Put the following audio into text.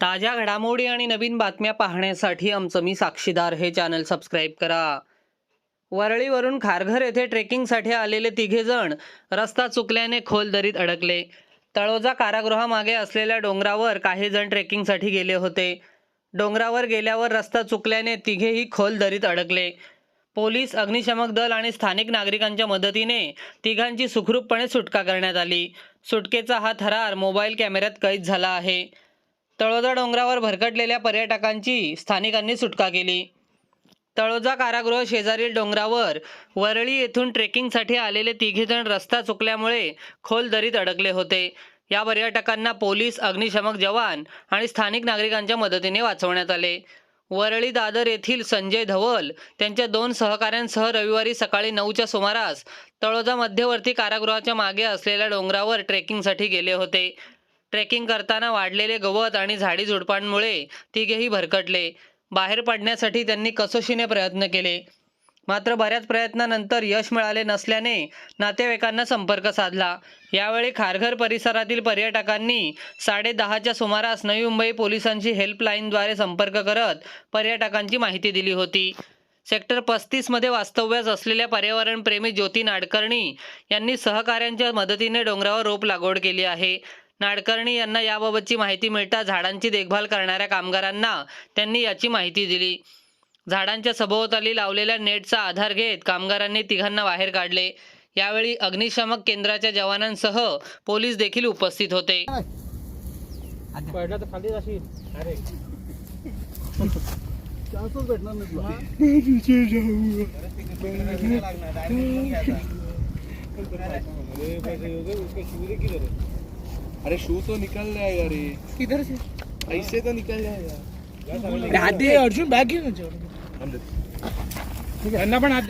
ताज्या घडामोडी आणि नवीन बातम्या पाहण्यासाठी आमचं मी साक्षीदार. हे चॅनल सबस्क्राईब करा. वरळीवरून खारघर येथे ट्रेकिंगसाठी आलेले तिघेजण रस्ता चुकल्याने खोल दरीत अडकले. तळोजा कारागृहामागे असलेल्या डोंगरावर काही जण ट्रेकिंगसाठी गेले होते. डोंगरावर गेल्यावर रस्ता चुकल्याने तिघेही खोल दरीत अडकले. पोलीस अग्निशमक दल आणि स्थानिक नागरिकांच्या मदतीने तिघांची सुखरूपपणे सुटका करण्यात आली. सुटकेचा हा थरार मोबाईल कॅमेऱ्यात कैद झाला आहे. तळोजा डोंगरावर भरकटलेल्या पर्यटकांची स्थानिकांनी सुटका केली. तळोजा कारागृह शेजारील डोंगरावर वरळी येथून ट्रेकिंगसाठी आलेले तिघेजण रस्ता चुकल्यामुळे खोल दरीत अडकले होते. या पर्यटकांना पोलीस अग्निशमक जवान आणि स्थानिक नागरिकांच्या मदतीने वाचवण्यात आले. वरळी दादर येथील संजय धवल त्यांच्या दोन सहकाऱ्यांसह रविवारी सकाळी नऊच्या सुमारास तळोजा मध्यवर्ती कारागृहाच्या मागे असलेल्या डोंगरावर ट्रेकिंगसाठी गेले होते. ट्रेकिंग करताना वाढलेले गवत आणि झाडी झुडपांमुळे तिघेही भरकटले. बाहेर पडण्यासाठी त्यांनी कसोशीने प्रयत्न केले. मात्र बऱ्याच प्रयत्नानंतर यश मिळाले नसल्याने नातेवाईकांना संपर्क साधला. यावेळी खारघर परिसरातील पर्यटकांनी साडे दहाच्या सुमारास नवी मुंबई पोलिसांची हेल्पलाईनद्वारे संपर्क करत पर्यटकांची माहिती दिली होती. सेक्टर पस्तीसमध्ये वास्तव्यास असलेल्या पर्यावरणप्रेमी ज्योती नाडकर्णी यांनी सहकाऱ्यांच्या मदतीने डोंगरावर रोप लागवड केली आहे. नाडकर्णी यांना याबाबतची माहिती मिळता झाडांची देखभाल करणाऱ्या कामगारांना त्यांनी याची माहिती दिली. झाडांच्या सभोवताली लावलेल्या नेटचा आधार घेत कामगारांनी तिघांना बाहेर काढले. यावेळी अग्निशमक केंद्राच्या जवानांसह पोलीस देखील उपस्थित होते. अरे शू तो निकल जाएगा रे किधर से ऐसे तो निकल जाएगा हात दे अर्जुन बॅग घे ना हम देते. त्यांना पण हात.